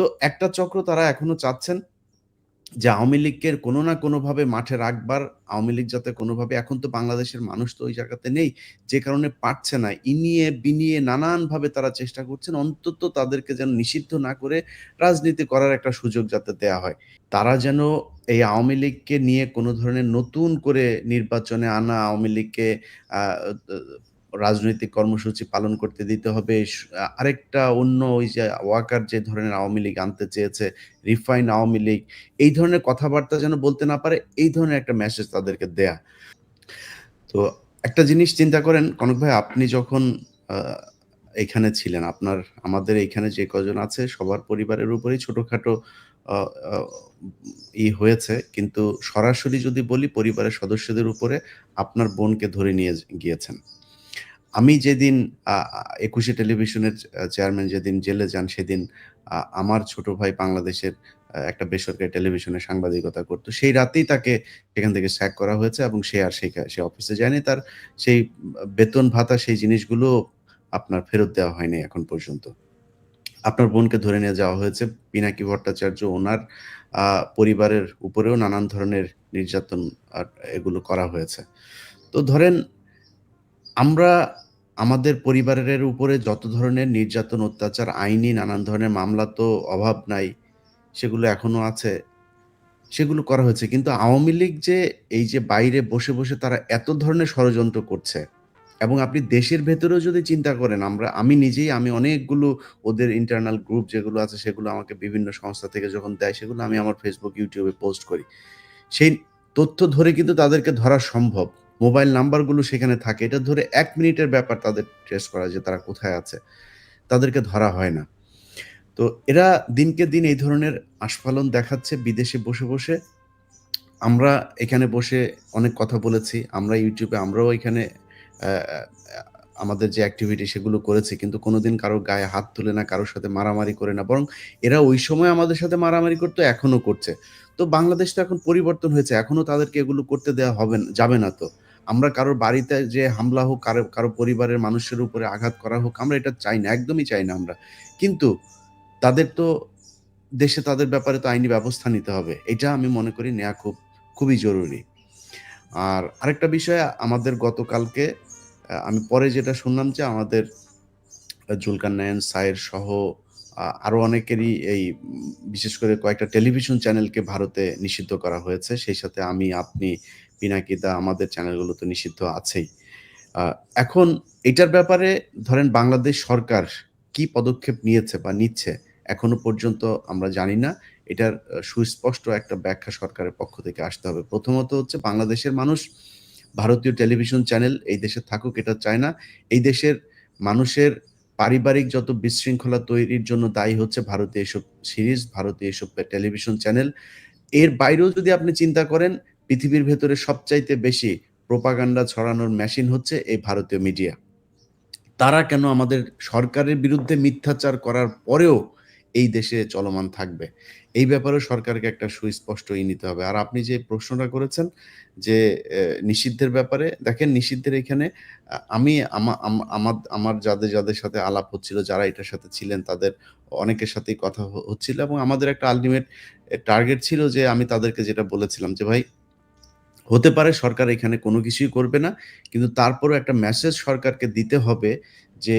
তো একটা চক্র তারা এখনও চাচ্ছেন যে আওয়ামী লীগকে কোনো না কোনোভাবে মাঠে রাখবার, আওয়ামী লীগ যাতে কোনোভাবে এখন তো বাংলাদেশের মানুষ তো ওই জায়গাতে নেই। যে কারণে পারছে না। ইনিয়ে বিনিয়ে নানানভাবে তারা চেষ্টা করছেন অন্তত তাদেরকে যেন নিষিদ্ধ না করে রাজনীতি করার একটা সুযোগ যাতে দেয়া হয়। তারা যেন এই আওয়ামী লীগকে নিয়ে কোনো ধরনের নতুন করে নির্বাচনে আনা আওয়ামী লীগকে রাজনৈতিক কর্মসূচি পালন করতে দিতে হবে। আরেকটা অন্য ওই যে ওয়াকার যে ধরনের আওয়ামী লীগ আনতে চেয়েছে, রিফাইন আওয়ামী লীগ, এই ধরনের কথাবার্তা যেন বলতে না পারে, এই ধরনের একটা মেসেজ তাদেরকে দেয়া। তো একটা জিনিস চিন্তা করেন কনক ভাই আপনি যখন এখানে ছিলেন, আপনার আমাদের এইখানে যে কজন আছে সবার পরিবারের উপরেই ছোটখাটো ই হয়েছে। কিন্তু সরাসরি যদি বলি পরিবারের সদস্যদের উপরে আপনার বোনকে ধরে নিয়ে গিয়েছেন। আমি যেদিন একুশে টেলিভিশনের চেয়ারম্যান যেদিন জেলে যান, সেদিন আমার ছোট ভাই বাংলাদেশের একটা বেসরকারি টেলিভিশনে সাংবাদিকতা করত। সেই রাতেই তাকে সেখান থেকে স্যাক করা হয়েছে এবং সে আর সেইখা সে অফিসে যায়নি। তার সেই বেতন ভাতা, সেই জিনিসগুলো আপনার ফেরত দেওয়া হয়নি এখন পর্যন্ত। আপনার বোনকে ধরে নিয়ে যাওয়া হয়েছে। পিনাকি ভট্টাচার্য ওনার পরিবারের উপরেও নানান ধরনের নির্যাতন এগুলো করা হয়েছে। তো ধরেন আমরা আমাদের পরিবারের উপরে যত ধরনের নির্যাতন, অত্যাচার, আইনি নানান ধরনের মামলা তো অভাব নাই। সেগুলো এখনও আছে। সেগুলো করা হয়েছে। কিন্তু আওয়ামী লীগ যে এই যে বাইরে বসে, বসে তারা এত ধরনের ষড়যন্ত্র করছে এবং আপনি দেশের ভেতরেও যদি চিন্তা করেন আমরা আমি নিজেই আমি অনেকগুলো ওদের ইন্টারনাল গ্রুপ যেগুলো আছে সেগুলো আমাকে বিভিন্ন সংস্থা থেকে যখন দেয় সেগুলো আমি আমার ফেসবুক ইউটিউবে পোস্ট করি। সেই তথ্য ধরে কিন্তু তাদেরকে ধরা সম্ভব। মোবাইল নাম্বারগুলো সেখানে থাকে। এটা ধরে এক মিনিটের ব্যাপার তাদের ট্রেস করা যে তারা কোথায় আছে। তাদেরকে ধরা হয় না। তো এরা দিনকে দিন এই ধরনের আস্ফালন দেখাচ্ছে বিদেশে বসে, বসে। আমরা এখানে বসে অনেক কথা বলেছি। আমরা ইউটিউবে আমরাও এখানে আমাদের যে অ্যাক্টিভিটি সেগুলো করেছি। কিন্তু কোনোদিন কারও গায়ে হাত তুলে না, কারোর সাথে মারামারি করে না। বরং এরা ওই সময় আমাদের সাথে মারামারি করত, এখনও করছে। তো বাংলাদেশ তো এখন পরিবর্তন হয়েছে। এখনও তাদেরকে এগুলো করতে দেওয়া হবে যাবে না তো। আমরা কারোর বাড়িতে যে হামলা হোক, কারও, কারও পরিবারের মানুষের উপরে আঘাত করা হোক, আমরা এটা চাই না। একদমই চাই না আমরা। কিন্তু তাদের তো দেশে তাদের ব্যাপারে তো আইনি ব্যবস্থা নিতে হবে। এটা আমি মনে করি নেয়া খুব, খুবই জরুরি। আর আরেকটা বিষয় আমাদের গতকালকে আমি পরে যেটা শুনলাম যে আমাদের আ জুলকারনাইন, সায়ের সহ আ আরও অনেকেরই এই বিশেষ করে কয়েকটা টেলিভিশন চ্যানেলকে ভারতে নিষিদ্ধ করা হয়েছে। সেই সাথে আমি, আপনি, পিনাকি দা আমাদের চ্যানেলগুলো তো নিষিদ্ধ আছেই। এখন এটার ব্যাপারে ধরেন বাংলাদেশ সরকার কি পদক্ষেপ নিয়েছে বা নিচ্ছে এখনও পর্যন্ত আমরা জানি না। এটার সুস্পষ্ট একটা ব্যাখ্যা সরকারের পক্ষ থেকে আসতে হবে। প্রথমত হচ্ছে বাংলাদেশের মানুষ ভারতীয় টেলিভিশন চ্যানেল এই দেশে থাকুক এটা চায় না। এই দেশের মানুষের পারিবারিক যত বিশৃঙ্খলা তৈরির জন্য দায়ী হচ্ছে ভারতীয় এসব সিরিজ, ভারতীয় এসব টেলিভিশন চ্যানেল। এর বাইরেও যদি আপনি চিন্তা করেন পৃথিবীর ভেতরে সবচাইতে বেশি প্রোপাগান্ডা ছড়ানোর মেশিন হচ্ছে এই ভারতীয় মিডিয়া। তারা কেন আমাদের সরকারের বিরুদ্ধে মিথ্যাচার করার পরেও এই দেশে চলমান থাকবে? এই ব্যাপারেও সরকারকে একটা সুস্পষ্ট ই নিতে হবে। আর আপনি যে প্রশ্নটা করেছেন যে নিষিদ্ধের ব্যাপারে, দেখেন নিষিদ্ধের এখানে আমি আমা আমা আমার যাদের, যাদের সাথে আলাপ হচ্ছিল, যারা এটার সাথে ছিলেন তাদের অনেকের সাথেই কথা হচ্ছিল এবং আমাদের একটা আলটিমেট টার্গেট ছিল যে আমি তাদেরকে যেটা বলেছিলাম যে, "ভাই হতে পারে সরকার এখানে কোনো কিছুই করবে না। কিন্তু তারপরেও একটা মেসেজ সরকারকে দিতে হবে যে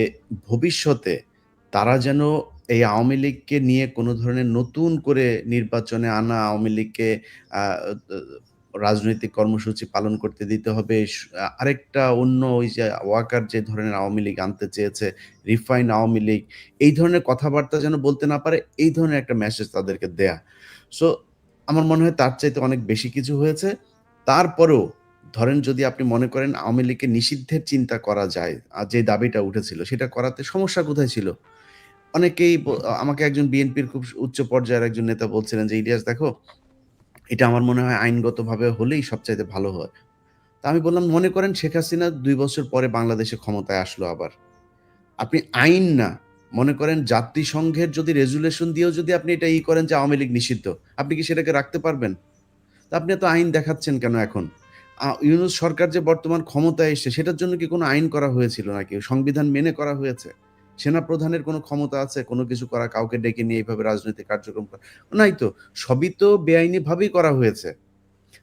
ভবিষ্যতে তারা যেন এই আওয়ামী লীগকে নিয়ে কোনো ধরনের নতুন করে নির্বাচনে আনা আওয়ামী লীগকে রাজনৈতিক কর্মসূচি পালন করতে দিতে হবে। আরেকটা অন্য ওই যে ওয়াকার যে ধরনের আওয়ামী লীগ আনতে চেয়েছে, রিফাইন আওয়ামী লীগ, এই ধরনের কথাবার্তা যেন বলতে না পারে, এই ধরনের একটা মেসেজ তাদেরকে দেয়া। সো আমার মনে হয় তার চাইতে অনেক বেশি কিছু হয়েছে। তারপরেও ধরেন যদি আপনি মনে করেন আওয়ামী লীগকে নিষিদ্ধের চিন্তা করা যায়, আর যে দাবিটা উঠেছিল সেটা করাতে সমস্যা কোথায় ছিল? অনেকেই আমাকে একজন বিএনপির খুব উচ্চ পর্যায়ের একজন নেতা বলছিলেন যে, "ইলিয়াস দেখো, এটা আমার মনে হয় আইনগতভাবে হলেই সবচাইতে ভালো হয়।" তা আমি বললাম, "মনে করেন শেখ হাসিনা দুই বছর পরে বাংলাদেশে ক্ষমতায় আসলো আবার। আপনি আইন না, মনে করেন জাতিসংঘের যদি রেজুলেশন দিয়েও যদি আপনি এটা ই করেন যে আওয়ামী লীগ নিষিদ্ধ, আপনি কি সেটাকে রাখতে পারবেন? তো আপনি এত আইন দেখাচ্ছেন কেন এখন? ইউনূস সরকার যে বর্তমান ক্ষমতায় এসছে সেটার জন্য কি কোনো আইন করা হয়েছিল নাকি? সংবিধান মেনে করা হয়েছে? সেনা প্রধানের কোনো ক্ষমতা আছে কোনো কিছু করা কাউকে ডেকে নিয়ে এইভাবে রাজনৈতিক কার্যক্রম করা? নাই তো। সবই তো বেআইনিভাবেই করা হয়েছে।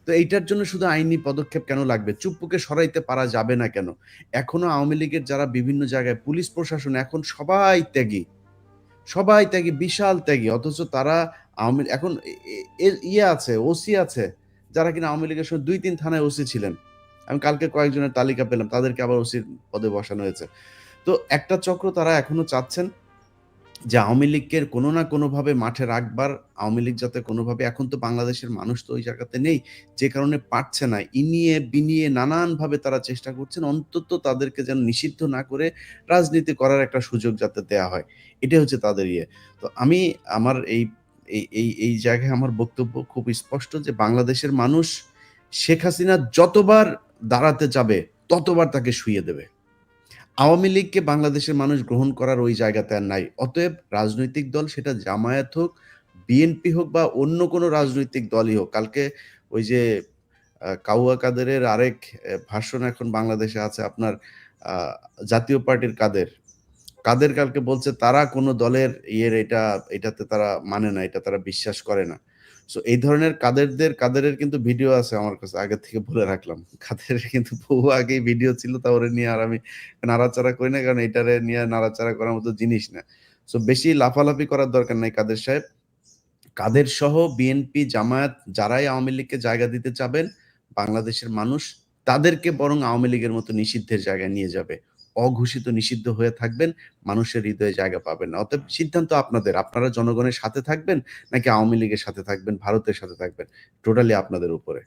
তো এইটার জন্য শুধু আইনি পদক্ষেপ কেন লাগবে? চুপ্পুকে সরাইতে পারা যাবে না কেন? এখনও আওয়ামী লীগের যারা বিভিন্ন জায়গায় পুলিশ প্রশাসন এখন সবাই ত্যাগী। সবাই ত্যাগী, বিশাল ত্যাগী। অথচ তারা আওয়ামী এখন ইয়ে আছে, ওসি আছে, যারা কিনা আওয়ামী লীগের সময় ২-৩ থানায় ওসি ছিলেন। আমি কালকে কয়েকজনের তালিকা পেলাম। তাদেরকে আবার ওসির পদে বসানো হয়েছে। তো একটা চক্র তারা এখনও চাচ্ছেন যে আওয়ামী লীগকে কোনো না কোনোভাবে মাঠে রাখবার, আওয়ামী লীগ যাতে কোনোভাবে এখন তো বাংলাদেশের মানুষ তো ওই জায়গাতে নেই। যে কারণে পারছে না। ইনিয়ে বিনিয়ে নানানভাবে তারা চেষ্টা করছেন অন্তত তাদেরকে যেন নিষিদ্ধ না করে রাজনীতি করার একটা সুযোগ যাতে দেয়া হয়। এটাই হচ্ছে তাদের ইয়ে। তো আমি আমার এই এই এই এই জায়গায় আমার বক্তব্য খুব স্পষ্ট যে বাংলাদেশের মানুষ শেখ হাসিনা যতবার দাঁড়াতে যাবে, ততবার তাকে শুয়ে দেবে। আওয়ামী লীগকে বাংলাদেশের মানুষ গ্রহণ করার ওই জায়গাতে আর নাই। অতএব রাজনৈতিক দল সেটা জামায়াত হোক, বিএনপি হোক বা অন্য কোনো রাজনৈতিক দলই হোক। কালকে ওই যে কাউয়া কাদেরের আরেক ভাষণ এখন বাংলাদেশে আছে আপনার জাতীয় পার্টির কাদের। কাদের কালকে বলছে তারা কোনো দলের ইয়ের এটা এটাতে তারা মানে না, এটা তারা বিশ্বাস করে না। সো এই ধরনের কাদেরদের কাদেরের কিন্তু ভিডিও আছে আমার কাছে আগে থেকে বলে রাখলাম। কাদেরের কিন্তু বহু আগেই ভিডিও ছিল তা ওরে নিয়ে আর আমি নাড়াচাড়া করি না কারণ এটারে নিয়ে নাড়াচাড়া করার মতো জিনিস না। সো বেশি লাফালাফি করার দরকার নাই কাদের সাহেব। কাদের সহ বিএনপি, জামায়াত যারাই আওয়ামী লীগকে জায়গা দিতে চাবেন, বাংলাদেশের মানুষ তাদেরকে বরং আওয়ামী লীগের মতো নিষিদ্ধের জায়গায় নিয়ে যাবে। অঘোষিত নিষিদ্ধ হয়ে থাকবেন, মানুষের হৃদয়ে জায়গা পাবেন না। অতএব সিদ্ধান্ত আপনাদের। আপনারা জনগণের সাথে থাকবেন নাকি আওয়ামী লীগের সাথে থাকবেন, ভারতের সাথে থাকবেন। টোটালি আপনাদের উপরে।